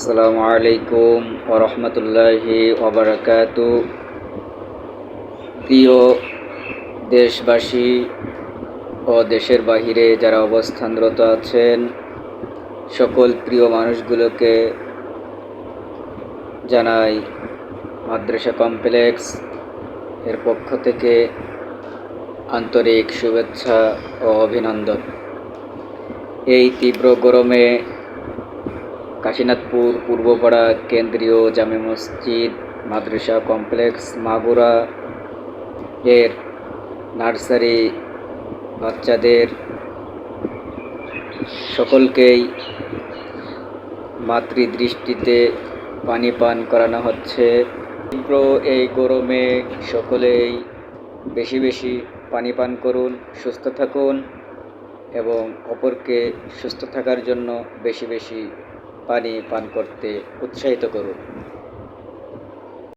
আসসালামু আলাইকুম ওরহমতুল্লাহি ওবরাকাত প্রিয় দেশবাসী ও দেশের বাহিরে যারা অবস্থানরত আছেন, সকল প্রিয় মানুষগুলোকে জানাই মাদ্রাসা কমপ্লেক্স এর পক্ষ থেকে আন্তরিক শুভেচ্ছা ও অভিনন্দন। এই তীব্র গরমে কাশীনাথপুর, পূর্বপাড়া, কেন্দ্রীয় জামে মসজিদ, মাদ্রাসা কমপ্লেক্স, মাগুরা এর নার্সারি, বাচ্চাদের সকলকেই মাতৃদৃষ্টিতে পানি পান করানো হচ্ছে। তীব্র এই গরমে সকলেই বেশি বেশি পানি পান করুন, সুস্থ থাকুন এবং অপরকে সুস্থ থাকার জন্য বেশি বেশি পানি পান করতে উৎসাহিত করুন।